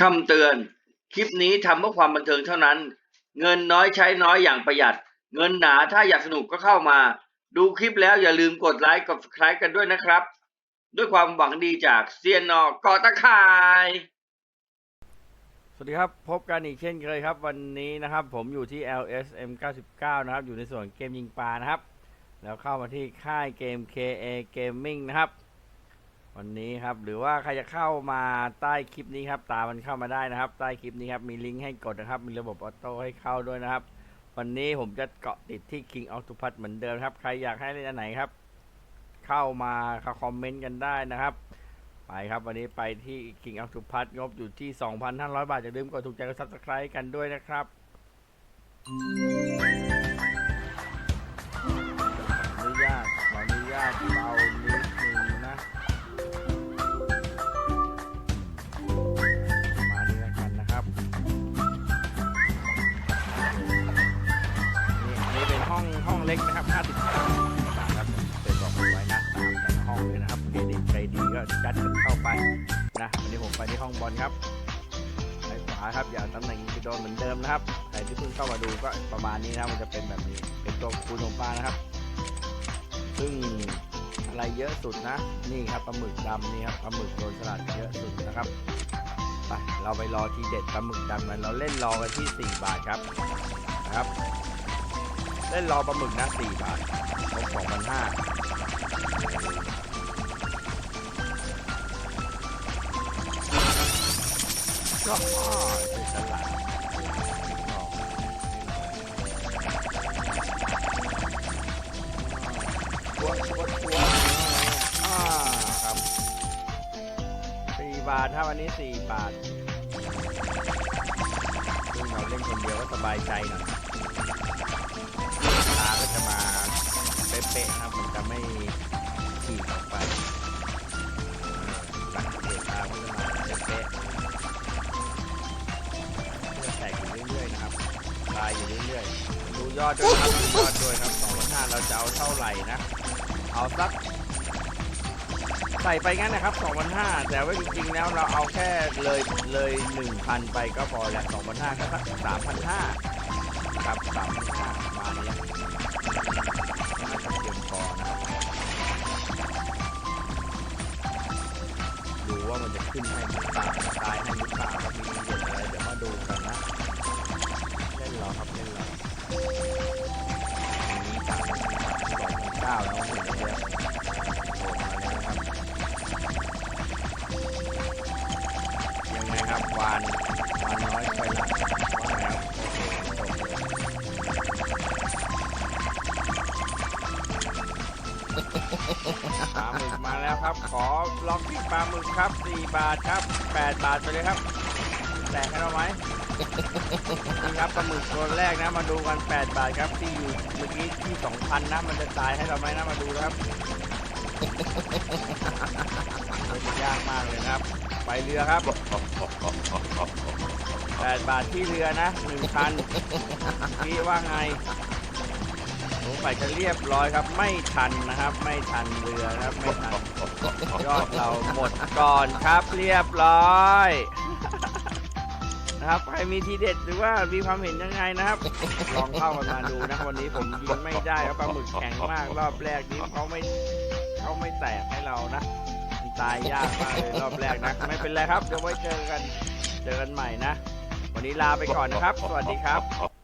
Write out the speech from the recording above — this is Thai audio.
คำเตือน คลิปนี้ทำเพื่อความบันเทิงเท่านั้น เงินน้อยใช้น้อยอย่างประหยัด เงินหนาถ้าอยากสนุกก็เข้ามา ดูคลิปแล้วอย่าลืมกดไลค์กด subscribe กันด้วยนะครับ ด้วยความหวังดีจากเซียนนอกอตะข่าย สวัสดีครับ พบกันอีกเช่นเคยครับ วันนี้นะครับ ผมอยู่ที่ LSM 99 นะครับ อยู่ในส่วนเกมยิงปลานะครับ แล้วเข้ามาที่ค่ายเกม KA Gaming นะครับ วันนี้ครับ หรือว่าใครจะเข้ามาใต้คลิปนี้ครับ ตามมันเข้ามาได้นะครับ ใต้คลิปนี้ครับ มีลิงก์ให้กดนะครับ มีระบบออโต้ให้เข้าด้วยนะครับ วันนี้ผมจะเกาะติดที่ King of t o p a s เหมือนเดิมครับ ใครอยากให้เล่นอันไหนครับ เข้ามาคอมเมนต์กันได้นะครับ ไปครับ วันนี้ไปที่ King of t o p a s งบอยู่ที่ 2,500 บาทอย่าลืมกดถูกใจกด Subscribe กันด้วยนะครับ เล็กนะครับ50บาทครับเคยบอกเอาไว้นะตามแต่ห้องเลยนะครับเครดิตใครดีก็จัดกันเข้าไปนะวันนี้ผมไปที่ห้องบอลครับไปขวาครับอย่าตำแหน่งจะโดนเหมือนเดิมนะครับใครที่เพิ่งเข้ามาดูก็ประมาณนี้นะมันจะเป็นแบบนี้เป็นตัวคูณของปลานะครับ ซึ่งอะไรเยอะสุดนะ นี่ครับปลาหมึกดำนี่ครับปลาหมึกโดนสลัดเยอะสุดนะครับไปเราไปรอทีเด็ดปลาหมึกดำกันเราเล่นรอกันที่ 4 บาทครับนะครับ เล่นรอปลาหมึกนะ4บาทลบ2,500ก็เป็นตลาดตัวตัวตัวอ่าครับสี่บาทถ้าวันนี้สี่บาทซึ่งเราเล่นคนเดียวก็สบายใจหน่อย ก็จะมาเป๊ะๆนะครับมันจะไม่ฉีกออกไปเออสังเกตาก็จะมาเป๊ะๆจะแตกอยู่เรื่อยๆนะครับลายอยู่เรื่อยๆดูยอดด้วยครับดูยอดด้วยครับ2 5 0 0เราจะเอาเท่าไหร่นะ เอาสักใส่ไปงั้นนะครับ2,500แต่ว่าจริงๆ แล้วเราเอาแค่เลยเลย 1,000 ไปก็พอแล้ว2,500ก็สัก 3,500ครับ3,500มาเนี้ยน่าจะเพียงพอนะครับดูว่ามันจะขึ้นให้หรือเปล่าตายให้หรือเปล่าครับมีเหตุอะไรเดี๋ยวมาดูกันนะเล่นหรอครับเล่นหรออันนี้สามสองเก้าแล้วเห็นเยว อล็อกที่ปลาหมึกครับ 4 บาทครับ 8 บาทไปเลยครับ แตกให้เราไหมนี่ครับปลาหมึกตัวแรกนะ มาดูกัน 8 บาทครับที่อยู่เมื่อกี้ที่ 2,000นะ มันจะตายให้เราไหมนะ มาดูนะครับยากมากเลยครับ ไปเรือครับ 8 บาทที่เรือนะ 1,000พี่ว่าไง สงสัยจะเรียบร้อยครับ ไม่ทันนะครับ ไม่ทันเรือนะครับไม่ทันยอดเราหมดก่อนครับเรียบร้อยนะครับใครมีทีเด็ดหรือว่ามีความเห็นยังไงนะครับ ลองเข้ากันมาดูนะวันนี้ผมยิงไม่ได้ครับปลาหมึกแข็งมากรอบแรกนี้เขาไม่เขาไม่แตกให้เรานะตายยากมากเลยรอบแรกนะไม่เป็นไรครับเดี๋ยวไว้เจอกันเจอกันใหม่นะ วันนี้ลาไปก่อนนะครับ สวัสดีครับ